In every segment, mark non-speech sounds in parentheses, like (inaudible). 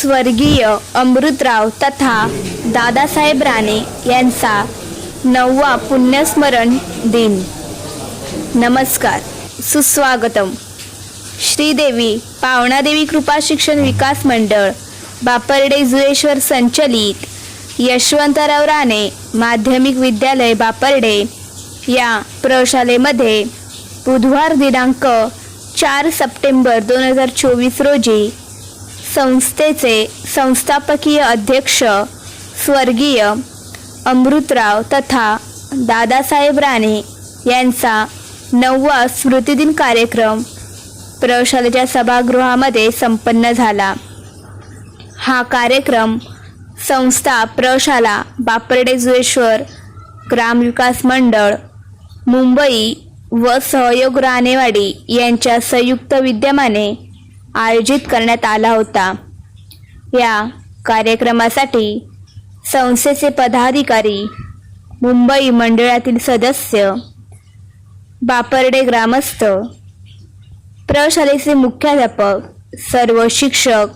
स्वर्गीय अमृतराव तथा दादासाहेब राणे यांचा नववा पुण्यस्मरण दिन. नमस्कार. सुस्वागतम. श्रीदेवी पावणादेवी कृपा शिक्षण विकास मंडळ बापर्डे जुळेश्वर संचलित यशवंतराव राणे माध्यमिक विद्यालय बापर्डे या प्रशालेमध्ये बुधवार दिनांक चार सप्टेंबर दोन हजार चोवीस रोजी संस्थेचे संस्थापकीय अध्यक्ष स्वर्गीय अमृतराव तथा दादासाहेब राणे यांचा नववा स्मृतिदिन कार्यक्रम प्रशालेच्या सभागृहामध्ये संपन्न झाला. हा कार्यक्रम संस्था प्रशाला बापर्डे जुळेश्वर ग्रामविकास मंडळ मुंबई व सहयोग राणेवाडी यांच्या संयुक्त विद्यमाने आयोजित करण्यात आला होता. या कार्यक्रमासाठी संस्थेचे पदाधिकारी मुंबई मंडळातील सदस्य बापर्डे ग्रामस्थ प्रशालेचे मुख्याध्यापक सर्व शिक्षक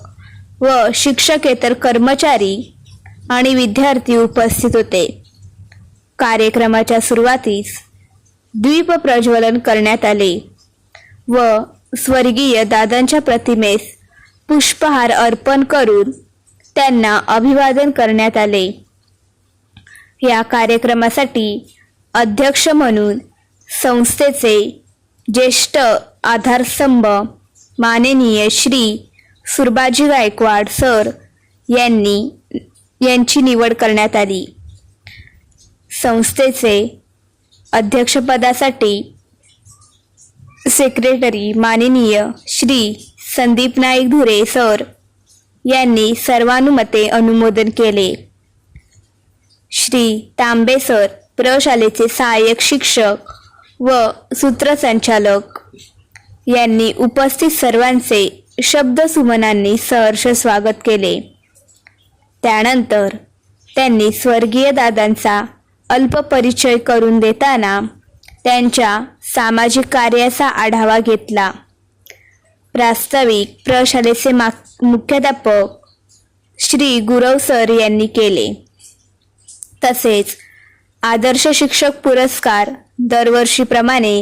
व शिक्षकेतर कर्मचारी आणि विद्यार्थी उपस्थित होते. कार्यक्रमाच्या सुरुवातीस द्वीप प्रज्वलन करण्यात आले व स्वर्गीय दादांच्या प्रतिमेस पुष्पहार अर्पण करून त्यांना अभिवादन करण्यात आले. या कार्यक्रमासाठी अध्यक्ष म्हणून संस्थेचे ज्येष्ठ आधारस्तंभ माननीय श्री सुरबाजी गायकवाड सर यांनी यांची निवड करण्यात आली. संस्थेचे अध्यक्षपदासाठी सेक्रेटरी माननीय श्री संदीप नाईक धुरे सर यांनी सर्वानुमते अनुमोदन केले. श्री तांबे सर प्रशालेचे सहाय्यक शिक्षक व सूत्रसंचालक यांनी उपस्थित सर्वांचे शब्दसुमनांनी सहर्ष स्वागत केले. त्यानंतर त्यांनी स्वर्गीय दादांचा अल्प परिचय करून देताना त्यांच्या सामाजिक कार्याचा आढावा घेतला. प्रास्ताविक प्रशालेचे मा मुख्याध्यापक श्री गुरव सर यांनी केले. तसेच आदर्श शिक्षक पुरस्कार दरवर्षीप्रमाणे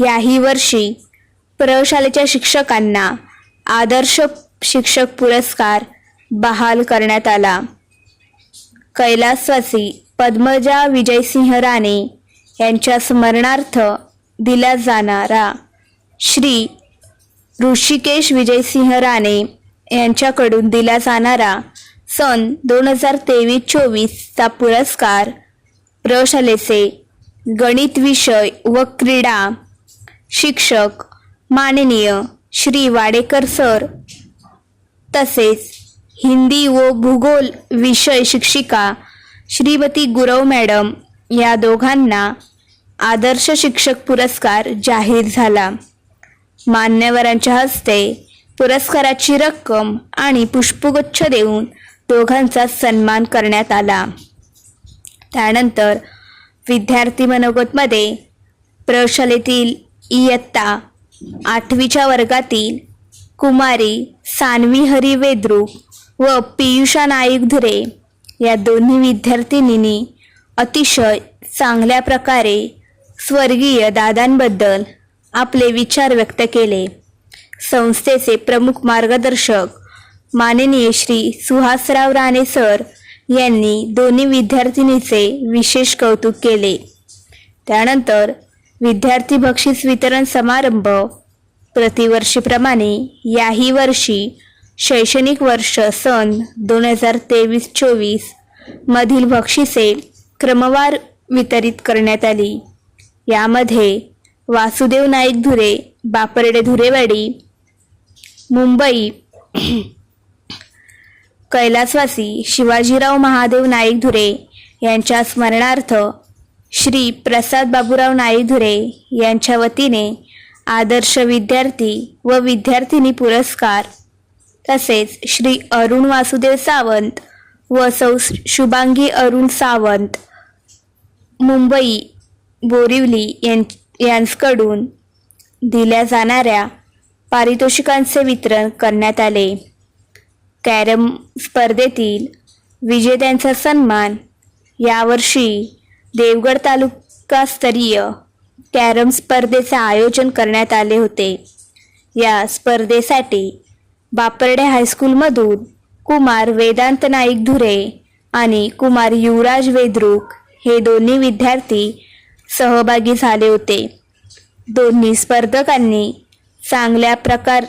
याही वर्षी प्रशालेच्या शिक्षकांना आदर्श शिक्षक पुरस्कार बहाल करण्यात आला. कैलासवासी पद्मजा विजयसिंह राणे यांच्या स्मरणार्थ दिला जाणारा श्री ऋषिकेश विजयसिंह राणे यांच्याकडून दिला जाणारा सन दोन हजार तेवीस चोवीसचा पुरस्कार प्रशालेचे गणित विषय व क्रीडा शिक्षक माननीय श्री वाडेकर सर तसेच हिंदी व भूगोल विषय शिक्षिका श्रीमती गुरव मॅडम या दोघांना आदर्श शिक्षक पुरस्कार जाहीर झाला. मान्यवरांच्या हस्ते पुरस्काराची रक्कम आणि पुष्पगुच्छ देऊन दोघांचा सन्मान करण्यात आला. त्यानंतर विद्यार्थी मनोगतमध्ये प्रशालेतील इयत्ता आठवीच्या वर्गातील कुमारी सानवी हरी वेद्रुक व पियुषा नाईक धुरे या दोन्ही विद्यार्थिनींनी अतिशय चांगल्या प्रकारे स्वर्गीय दादांबद्दल आपले विचार व्यक्त केले. संस्थेचे प्रमुख मार्गदर्शक माननीय श्री सुहासराव राणे सर यांनी दोन्ही विद्यार्थिनीचे विशेष कौतुक केले. त्यानंतर विद्यार्थी बक्षीस वितरण समारंभ प्रतिवर्षीप्रमाणे याही वर्षी शैक्षणिक वर्ष सन दोन हजार तेवीस चोवीस मधील बक्षिसे क्रमवार वितरित करण्यात आली. यामध्ये वासुदेव नाईक धुरे बापर्डे धुरेवाडी मुंबई कैलासवासी शिवाजीराव महादेव नाईक धुरे यांच्या स्मरणार्थ श्री प्रसाद बाबूराव नाईक धुरे यांच्या वतीने आदर्श विद्यार्थी व विद्यार्थिनी पुरस्कार तसेच श्री अरुण वासुदेव सावंत व सौ शुभांगी अरुण सावंत मुंबई बोरिवली यां यांकडून दिल्या जाणाऱ्या पारितोषिकांचे वितरण करण्यात आले. कॅरम स्पर्धेतील विजेत्यांचा सन्मान यावर्षी देवगड तालुकास्तरीय कॅरम स्पर्धेचे आयोजन करण्यात आले होते. या स्पर्धेसाठी बापर्डे हायस्कूलमधून कुमार वेदांत नाईक धुरे आणि कुमार युवराज वेद्रुक हे दोन्ही विद्यार्थी सहभागी झाले होते. दोन्ही स्पर्धकांनी चांगल्या प्रकार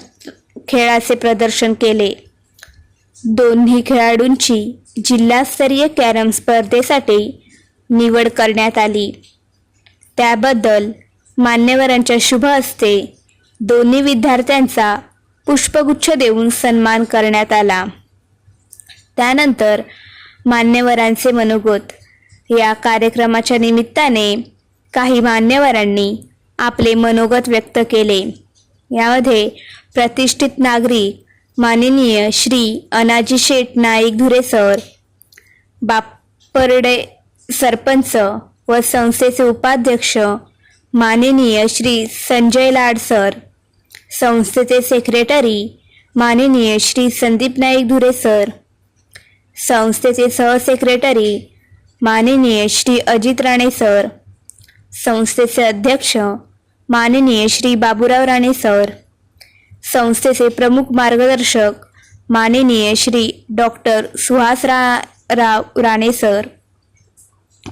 खेळाचे प्रदर्शन केले. दोन्ही खेळाडूंची जिल्हास्तरीय कॅरम स्पर्धेसाठी निवड करण्यात आली. त्याबद्दल मान्यवरांच्या शुभ हस्ते दोन्ही विद्यार्थ्यांचा पुष्पगुच्छ देऊन सन्मान करण्यात आला. त्यानंतर मान्यवरांचे मनोगत या कार्यक्रमाच्या निमित्ताने काही मान्यवरांनी आपले मनोगत व्यक्त केले. यामध्ये प्रतिष्ठित नागरिक माननीय श्री अनाजी शेठ नाईक धुरे सर बापर्डे सरपंच व संस्थेचे उपाध्यक्ष माननीय श्री संजय लाड सर संस्थेचे सेक्रेटरी माननीय श्री संदीप नाईक धुरे सर संस्थेचे सहसेक्रेटरी माननीय श्री अजित राणे सर संस्थेचे अध्यक्ष माननीय श्री बाबूराव राणे सर. संस्थेचे प्रमुख मार्गदर्शक माननीय श्री डॉक्टर सुहास रा राव राणे सर.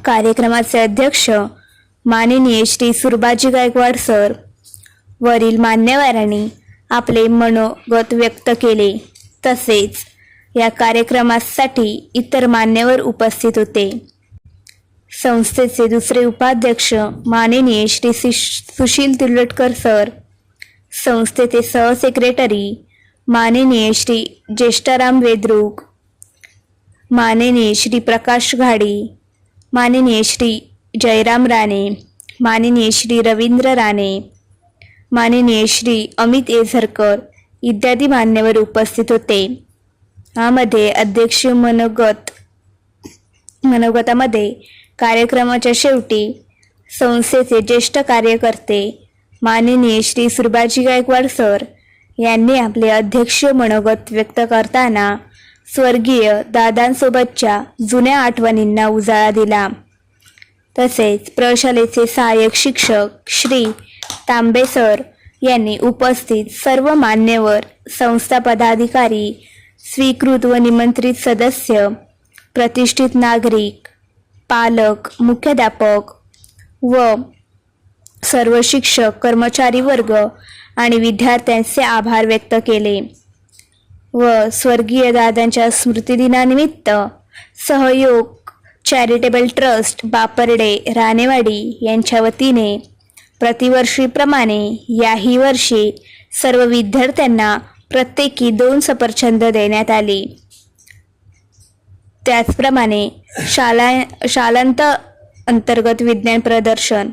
कार्यक्रमाचे अध्यक्ष माननीय श्री सुरबाजी गायकवाड सर. वरील मान्यवरांनी आपले मनोगत व्यक्त केले. तसेच या कार्यक्रमासाठी इतर मान्यवर उपस्थित होते. संस्थेचे दुसरे उपाध्यक्ष माननीय श्री सुशील तिलटकर सर संस्थेचे सहसेक्रेटरी माननीय श्री ज्येष्ठाराम वेद्रुक माननीय श्री प्रकाश घाडी माननीय श्री जयराम राणे माननीय श्री रवींद्र राणे माननीय श्री अमित एझरकर इत्यादी मान्यवर उपस्थित होते. यामध्ये अध्यक्ष मनोगत मनोगतामध्ये कार्यक्रमाच्या शेवटी संस्थेचे ज्येष्ठ कार्यकर्ते माननीय श्री सुरबाजी गायकवाड सर यांनी आपले अध्यक्ष मनोगत व्यक्त करताना स्वर्गीय दादांसोबतच्या जुन्या आठवणींना उजाळा दिला. तसेच प्रशालेचे सहाय्यक शिक्षक श्री तांबे सर यांनी उपस्थित सर्व मान्यवर संस्था पदाधिकारी स्वीकृत व निमंत्रित सदस्य प्रतिष्ठित नागरिक पालक मुख्याध्यापक व सर्व शिक्षक कर्मचारी वर्ग आणि विद्यार्थ्यांचे आभार व्यक्त केले व स्वर्गीय दादांच्या स्मृतिदिनानिमित्त सहयोग चॅरिटेबल ट्रस्ट बापर्डे राणेवाडी यांच्या वतीने प्रतिवर्षीप्रमाणे याही वर्षी सर्व विद्यार्थ्यांना प्रत्येकी दोन सफरचंद देण्यात आली. त्याचप्रमाणे शाला शालांत अंतर्गत विज्ञान प्रदर्शन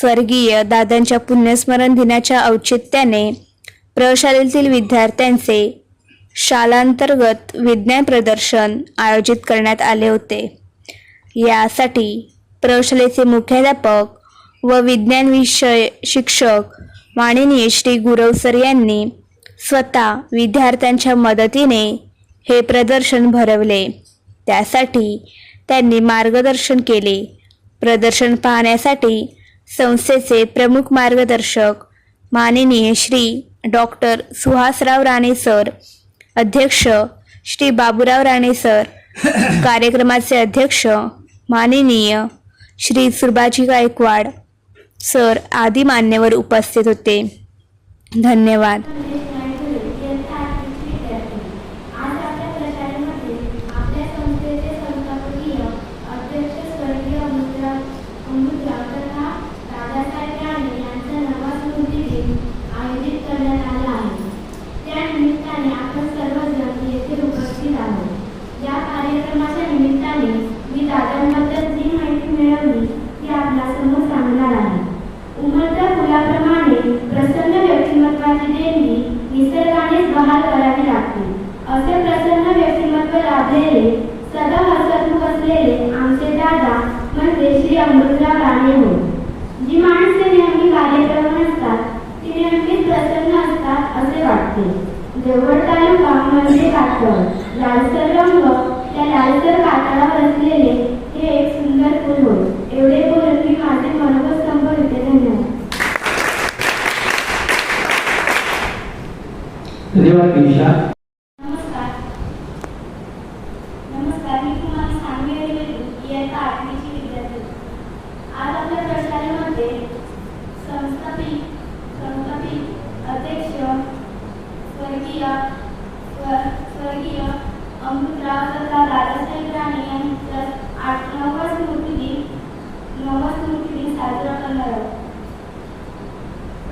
स्वर्गीय दादांच्या पुण्यस्मरण दिनाच्या औचित्याने प्रशालेतील विद्यार्थ्यांचे शालांतर्गत विज्ञान प्रदर्शन आयोजित करण्यात आले होते. यासाठी प्रशालेचे मुख्याध्यापक व विज्ञान विषय शिक्षक माननीय श्री गुरव सर यांनी स्वतः विद्यार्थ्यांच्या मदतीने हे प्रदर्शन भरवले. त्यासाठी त्यांनी मार्गदर्शन केले. प्रदर्शन पाहण्यासाठी संस्थेचे प्रमुख मार्गदर्शक माननीय श्री. डॉक्टर सुहासराव राणे सर अध्यक्ष श्री. बाबूराव राणे सर (coughs) कार्यक्रमाचे अध्यक्ष माननीय श्री. सुरबाजी गायकवाड सर आदी मान्यवर उपस्थित होते. धन्यवाद आज आपल्या प्रचारामध्ये आपल्या संस्थेचे संस्थापकीय अध्यक्ष स्वर्गीय अमृतराव अमृतराव तथा दादासाहेब राणे यांचा नवा स्मृती दिन आयोजित करण्यात आला आहे त्या निमित्ताने आपण सर्वजण येथे उपस्थित आहोत या कार्यक्रमाच्या निमित्ताने मी दादांबद्दल जी माहिती मिळवली ती आपल्यासमोर सांगणार आहे उमलत्या फुलाप्रमाणे प्रसन्न व्यक्तिमत्वाची देणगी निसर्गानेच बहाल करावी लागते असे प्रसन्न व्यक्तिमत्व लाभलेले सदा हसतमुख असलेले आमचे दादा म्हणजे श्री अमृतराव राणे होय जी माणसे नेहमी कार्यक्रम असतात ती नेहमीच प्रसन्न असतात असे वाटते देवगड तालुका म्हणजे कातळ लालसर रंग त्या लालसर कातळावर असलेले हे एक सुंदर फूल होय एवढे बोलून मी माझे मनोगत संपविते धन्यवाद धन्यवाद दिशा नमस्कार नमस्कार मी तुम्हाला सांगली येथे इयत्ता आठवीची विद्यार्थी आज आपल्या प्रशालेमध्ये संस्थापित संस्थापित अध्यक्ष स्वर्गीय स्वर स्वर्गीय अमृतराव तथा दादासाहेब राणे यांचा आठ नववा स्मृती दिन नववा स्मृती दिन साजरा करणार आहोत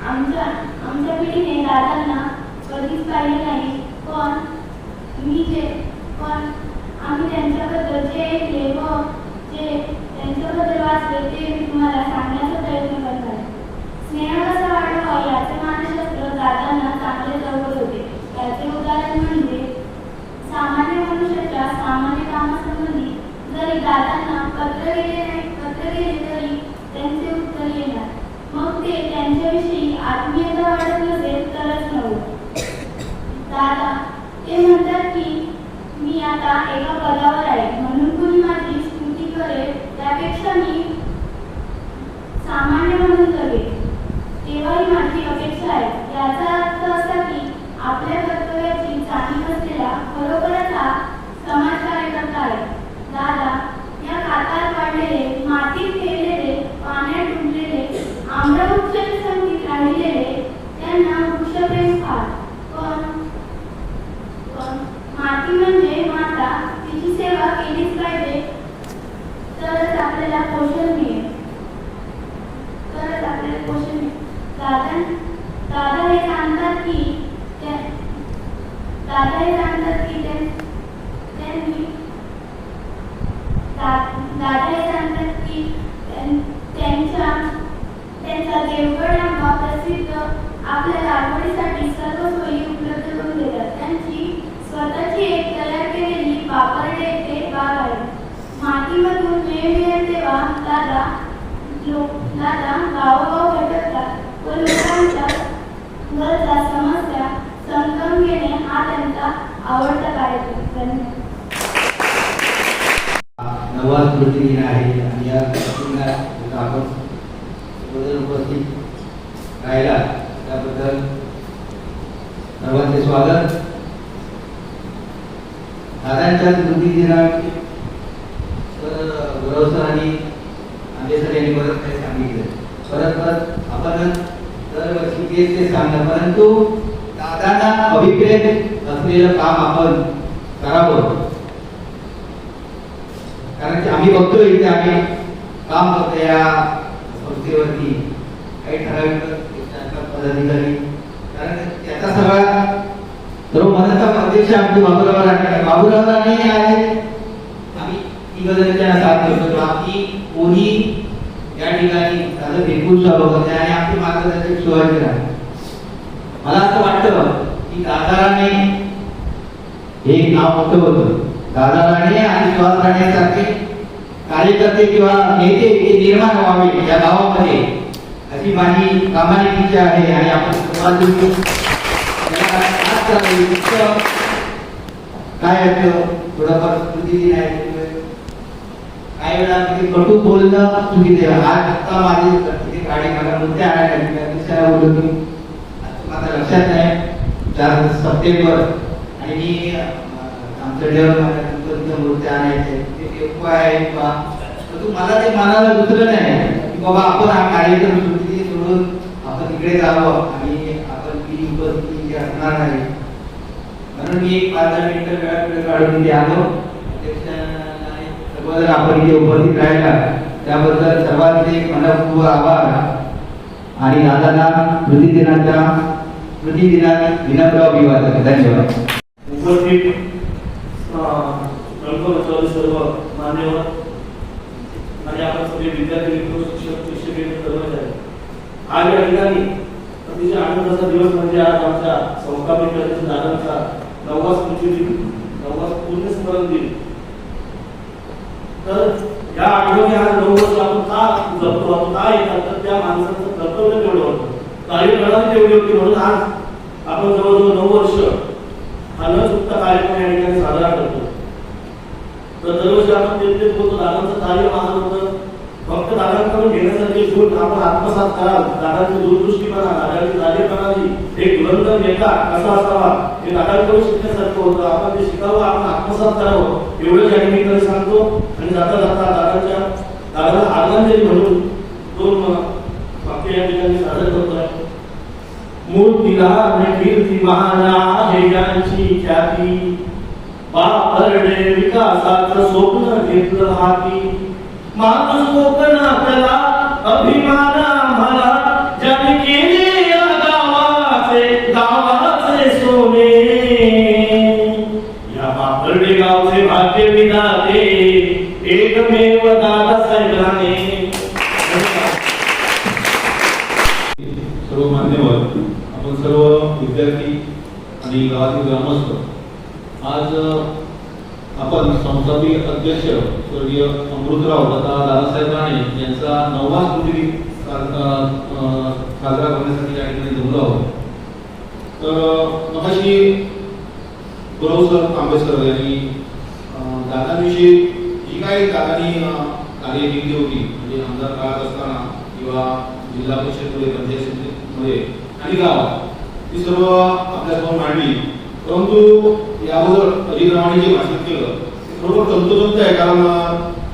आमच्या आमच्या पिढीने दादांना कधीच पाहिले नाही पण मी जे पण आम्ही त्यांच्याबद्दल जे लेखक जे त्यांच्याबद्दल वाचले ते मी तुम्हाला सांगण्याचा प्रयत्न करत आहे. स्नेह कसा वाढवा याचे मानसशास्त्र दादांना चांगले जवळ होते. त्याचे उदाहरण म्हणजे सामान्य मनुष्याच्या सामान्य कामासंबंधी जरी दादांना पत्र गेले नाही पत्र गेले तरी त्यांचे उत्तर येणार. मग ते त्यांच्याविषयी आत्मीयता वाढत नसेल तरच नव्हतं दादा ते म्हणतात की आता एका पदावर आहे. म्हणून कोणी माझी स्तुती करेल त्यापेक्षा मी सामान्य म्हणून जगेल तेव्हाही माझी अपेक्षा आहे. याचा अर्थ असा की आपल्या कर्तव्य जाणीव असलेला खरोखरच हा समाज कार्यकर्ता आहे दादा या कातात पाडलेले मातीत ठेवलेले पाण्यात डुबलेले आम्रवृक्षाच्या संगीत राहिलेले त्यांना वृक्षप्रेम फार पण पण माती म्हणजे माता तिची सेवा केलीच पाहिजे तरच आपल्याला पोषण मिळेल तरच आपल्याला पोषण मिळेल दादा दादा हे सांगतात की त्या- दादा हे सांगतात की त्या- त्यांनी दा- दादा हे सांगतात की त्यां- त्यांच्या त्यांचा देवगड आंबा प्रसिद्ध आपल्या लागवडीसाठी सर्व सोयी उपलब्ध करून देतात त्यांची स्वतःची एक तयार केलेली वापरडे येथे बाग आहे मातीमधून वेळ मिळेल तेव्हा दादा लोक दादा गावोगाव भटकतात व लोकांच्या गरजा समस्या समजावून घेणे हा त्यांचा आवडता कार्यक्रम धन्यवाद नवा प्रतिनिधी आहे आणि या स्मृतीला आपण उपस्थित राहिला. त्याबद्दल सर्वांचे स्वागत. दादांच्या स्मृती दिनाची तर गौरव सर आणि आंबे सर यांनी परत काही सांगितलं. परत परत आपण दरवर्षी तेच ते सांगणार. परंतु दादांना अभिप्रेत असलेलं काम आपण करावं. कारण की आम्ही बघतोय इथे आम्ही काम करतो या संस्थेवरती काही ठराविक पदाधिकारी. कारण त्याचा सगळा सर्व मनाचा अध्यक्ष आमचे बाबूराव राणे बाबूराव राणे आहेत आम्ही तिघ जण त्यांना साथ देतो बाकी कोणी या ठिकाणी माझं बिलकुल चालू होते आणि आमचे मार्गदर्शक शिवाजी राणे. मला असं वाटतं की दादाराने हे नाव मोठं होतं. दादा राणे आणि सुहास राणेसारखे कार्यकर्ते किंवा नेते हे निर्माण व्हावे या गावामध्ये अशी माझी प्रामाणिक इच्छा आहे आणि आपण काय असतं? थोडंफार स्मृती आहे काही वेळा ते कटू बोलणं चुकीचे आज आता माझे तिथे गाडी मला मुद्दे आणायला दिसायला बोललो की माझ्या लक्षात नाही चार सप्टेंबर आणि मी आमचं देव गणपतीचं आणायचे आहे किंवा मला ते मनाला दुसरं नाही. की बाबा आपण हा कार्यक्रम सुट्टी सोडून आपण इकडे जावं आणि आपण ती उपस्थिती इथे असणार नाही. म्हणून मी एक पाच दहा मिनिटं वेळा काढून इथे आलो सर्वजण आपण इथे उपस्थित राहिला त्याबद्दल सर्वांचे मनपूर्वक आभार. आणि दादाला कृती दिनाच्या कृती दिनात विनम्र अभिवादन. धन्यवाद. उपस्थित रंगमंचावर सर्व मान्यवर. आणि आपण सगळे विद्यार्थी मित्र शिक्षक शिक्षक कर्मचारी आज या ठिकाणी अतिशय आनंदाचा दिवस म्हणजे आज आमच्या संस्थापित दादांचा नववा स्मृती दिन नववा पुण्यस्मरण दिन. तर या आठवणी आज नऊ वर्ष आपण का जपतो? आपण का येतात तर त्या माणसाचं कर्तव्य तेवढं होतं. तेवढी होती म्हणून आज आपण जवळजवळ नऊ वर्ष कार्यक्रम या ठिकाणी साजरा करतो. तर दरवर्षी आपण तेच बोलतो दादांचं कार्य महान होतं फक्त दादांकडून घेण्यासाठी गुण आपण आत्मसात कराल दादांची दूरदृष्टीपणा दादांची कार्यप्रणाली एक धुरंधर नेता कसा असावा हे दादांकडून शिकण्यासारखं होतं. आपण ते शिकावं आपण आत्मसात करावं. एवढं या ठिकाणी सांगतो आणि जाता जाता दादांच्या दादाला आदरांजली म्हणून दोन वाक्य या ठिकाणी सादर करतोय. मूर्तीला कीर्ती महाना हे यांची ख्याती बापरडे विकासाचं स्वप्न घेतलं हाती माणूस कोकणातला अभिमान आम्हाला ज्याने केले या गावाचे गावाचे सोने। या बापरडे गावचे भाग्य विधाते एकमेव दादासाहेब राणे सर्व मान्यवर आपण सर्व विद्यार्थी आणि गावातील ग्रामस्थ. आज आपण संस्थापित अध्यक्ष स्वर्गीय अमृतराव तथा दादासाहेब राणे यांचा नववा स्मृती साजरा करण्यासाठी या ठिकाणी जमलो आहोत. तर मगाशी गुरव सर तांबे यांनी अ, दादांविषयी जी काही दादांनी कार्य केली होती म्हणजे आमदार काळात असताना किंवा जिल्हा परिषदमध्ये पंचायत समितीमध्ये आणि गावात ती सर्व आपल्यासमोर मांडली. परंतु याबद्दल अजितरावांनी जे भाषण केलं बरोबर तंतोतंत आहे कारण अ,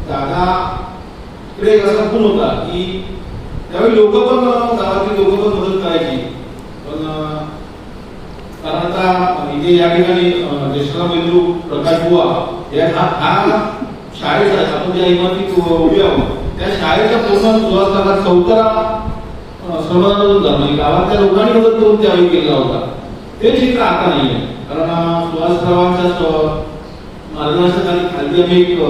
दादाकडे एक असा गुण होता की त्यावेळी लोक पण अ, गावातील लोक पण मदत करायची. पण कारण आता इथे या ठिकाणी अ, मेंदू प्रकाश बुवा या हा हा शाळेचा आपण ज्या इमारतीत उभी उभे आहोत त्या शाळेच्या पूर्ण सुवासकाला चौथरा समाधान झालं म्हणजे गावातल्या लोकांनी मदत करून त्यावेळी केला होता. ते चित्र आता नाहीये कारण अ, सुहासरावांच्या स्व- मार्गदर्शनाखाली खाली आम्ही एक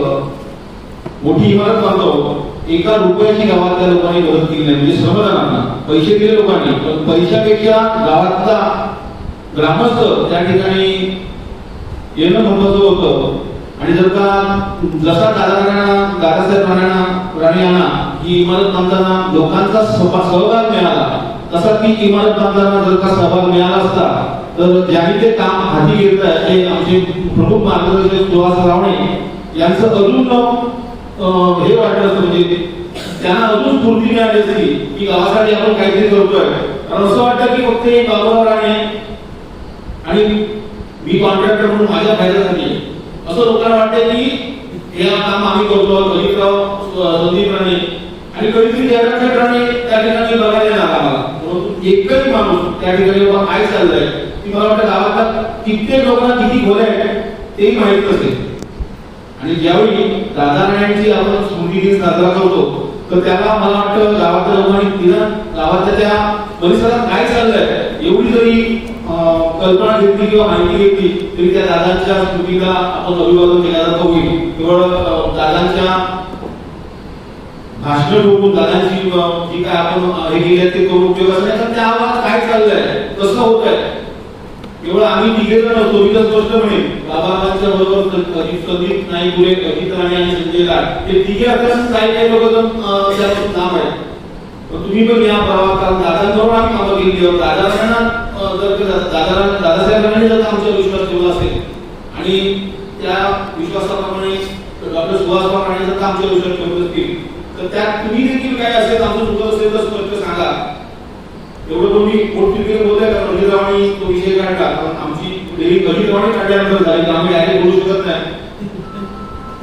मोठी इमारत बांधतो एका रुपयाची गावातल्या लोकांनी मदत केली नाही. म्हणजे श्रमदानांना. पैसे दिले लोकांनी. पण पैशापेक्षा गावातला ग्रामस्थ त्या ठिकाणी येणं महत्वाचं होतं. आणि जर का जसा दादा राणा दादासाहेब राणा राणे यांना ही इमारत बांधताना लोकांचा सहभाग मिळाला. तसा ती इमारत बांधताना जर का सहभाग मिळाला असता तर ज्यांनी ते काम हाती घेत आहे ते आमचे प्रमुख मार्गदर्शक सुहास रावणे यांचं अजून हे वाटलं असतं म्हणजे त्यांना अजून स्फूर्ती मिळाली असती की गावासाठी आपण काहीतरी करतोय. कारण असं वाटतं की फक्त हे बाबूराव राणे आणि मी कॉन्ट्रॅक्टर म्हणून माझ्या फायद्यासाठी आहे. असं लोकांना वाटतं की हे काम आम्ही करतो. संदीप राणे आणि कधीतरी जयरामशेठ राणे त्या ठिकाणी बघायला येणार आम्हाला. परंतु एकही माणूस त्या ठिकाणी बाबा काय चाललंय की मला वाटतं गावातल्या कित्येक लोकांना किती खोल्या आहेत तेही माहीत नसेल. आणि ज्यावेळी दादा आपण स्मृती दिन साजरा करतो तर त्याला मला वाटतं गावातल्या लोकांनी तिला गावातल्या त्या परिसरात काय चाललंय एवढी जरी कल्पना घेतली किंवा माहिती घेतली तरी त्या दादांच्या स्मृतीला आपण अभिवादन केल्यासारखं होईल. केवळ दादांच्या भाषण बघून दादांची जी काय आपण हे केले ते करून उपयोग असं तर त्या आवाज काय चाललंय? कसं होत आहे केवळ आम्ही निघेलो जण मी तर स्पष्ट म्हणेन. बाबांच्या बरोबर स- अजित संदीप नाईक गुरे अजित राणे आणि संजय लाड ते तिघे असताना काही काही लोक जण अं, त्यापासून लांब आहेत. पण तुम्ही पण या प्रवाहात कारण दादांबरोबर आम्ही कामं केली आहोत. दादांना जर दादा दादासाहेबांनी जर आमचा विश्वास ठेवला असेल आणि त्या विश्वासाप्रमाणे डॉक्टर सुभाषराव राणे जर का विश्वास ठेवत असतील तर त्यात तुम्ही देखील काय असेल आमचं चुकत असेल तर स्पष्ट सांगा. एवढं तुम्ही पोटतिथे बोलताय का? म्हणजे अजितरावांनी तो विषय काढला. कारण आमची डेली अजितरावांनी काढल्यानंतर झाली. तर आम्ही डायरेक्ट बोलू शकत नाही.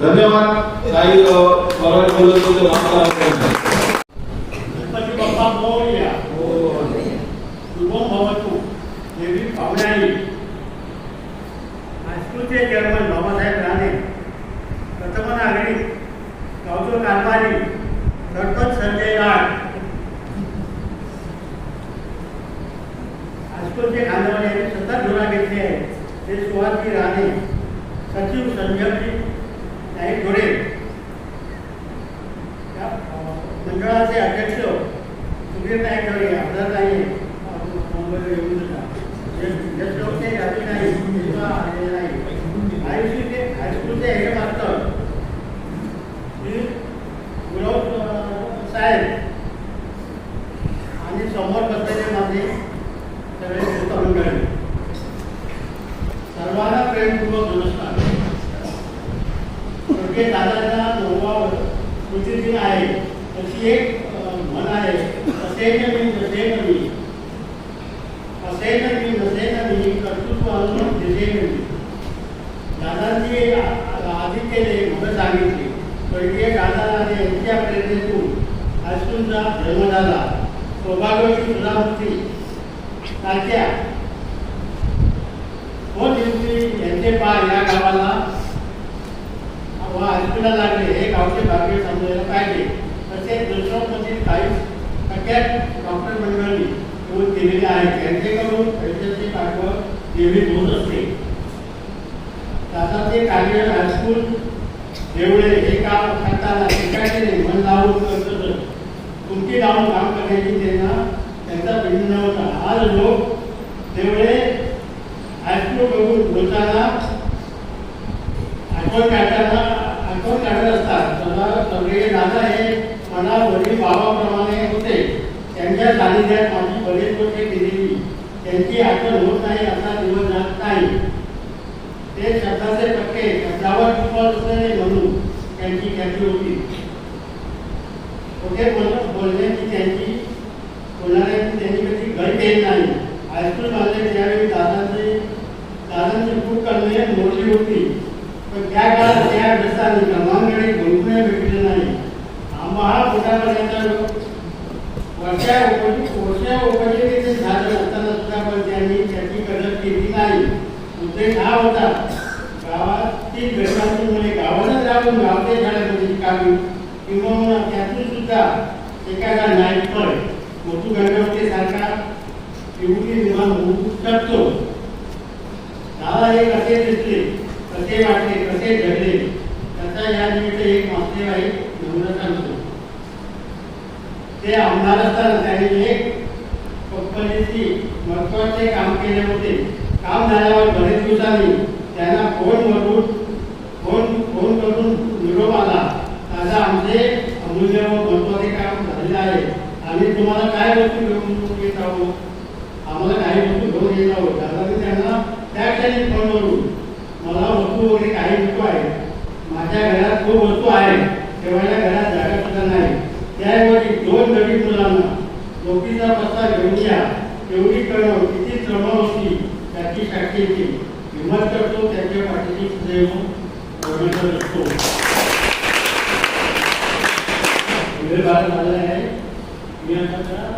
धन्यवाद. काही अं, बरोबर बोलत होते माफ करा. गणपती बाबासाहेब राणे. प्रथम नागरिक कौतुक कारभारी. सरपंच संजय लाड हायस्कूलचे खांदवाले यांनी सतत धुरा घेतली आहे ते सुहासजी राणे सचिव संजयजी नाईक अ, मंडळाचे अध्यक्ष सुधीर नाईक डोळे आमदार नाही मुंबईला येऊन जसलोकचे राजू नाही। नाही। हायस्कूलचे हेडमास्टर स्वर्गीय दादाचा नववा स्मृतिदिन आहे तशी एक अ, म्हण आहे असे मी नसे मी असे मी नसे मी कर्तृत्व आणून दिसे मी. दादांची आधी केले म्हणून सांगितले स्वर्गीय दादाने यांच्या प्रेरणेतून हायस्कूलचा जन्म झाला. सौभाग्यवती सुधामूर्ती सारख्या हो दिवशी यांचे पाय या गावाला व लागले हे गावचे भाग्य समजायला पाहिजे तसेच देशमधील काही सगळ्यात डॉक्टर मंडळांनी नोंद दिलेले आहेत. त्यांच्याकडून पैशाचे पाठवण नेहमी होत असते. दादाचे कार्य हायस्कूल एवढे हे काम करताना शिकायचे मन लावून करत होतं. तुमची लावून काम करण्याची त्यांना त्यांचा भिन्न होता आज लोक तेवढे हायस्कूल बघून बोलताना आठवण काढताना मला सगळे दादा हे मला वडील भावाप्रमाणे होते. त्यांच्या सानिध्यात माझी बरेच वर्षे केलेली. त्यांची आठवण होत नाही असा दिवस जात नाही. ते शब्दाचे पक्के शब्दावर विश्वास असलेले म्हणून त्यांची ख्याती होती. खोटे बोल बोलण्याची त्यांची बोलणाऱ्यांची त्यांची कधी गळ केली नाही. हायस्कूल बांधले त्यावेळी दादांचे दादांची खूप करणे मोठी होती पण त्या काळात त्या रस्त्याने क्रमांकडे गुंतणे भेटले नाही. आम्हा हा पोटापर्यंत वर्षा उपजी वर्षा उपजीविकेचे झाले असताना सुद्धा पण त्यांनी त्याची कदर केली नाही. उद्देश हा होता गावातील गरबांमुळे गावातच राहून गावच्या शाळेमध्ये कामी किंवा त्यातून सुद्धा एखादा नाईटफळ मोठू गणपती सारखा युवती निर्माण होऊ शकतो. दादा हे कसे दिसले कसे वाटले कसे घडले या निमित्त एक ते आमदार असताना त्यांनी एक कंपनीची महत्त्वाचे काम केले होते. काम झाल्यावर बरेच दिवसांनी त्यांना फोनवरून फोन फोन करून निरोप आला. दादा आमचे अमूल्य व महत्त्वाचे काम झालेले आहे. आम्ही तुम्हाला काय वस्तू घेऊन येत आहोत? आम्हाला काही वस्तू घेऊन येत आहोत. त्यांना त्या क्षणी फोनवरून मला वस्तू वगैरे काही नको आहे माझ्या घरात खूप वस्तू आहे ठेवायला घरात जागा सुद्धा नाही. त्याऐवजी दोन गरीब मुलांना नोकरीचा पत्ता घेऊन या. एवढी कळव किती श्रम होती त्याची शाखेची हिंमत करतो त्याच्या पाठीची सदैव परमेश्वर असतो. वेळ बारा झाला आहे. मी आता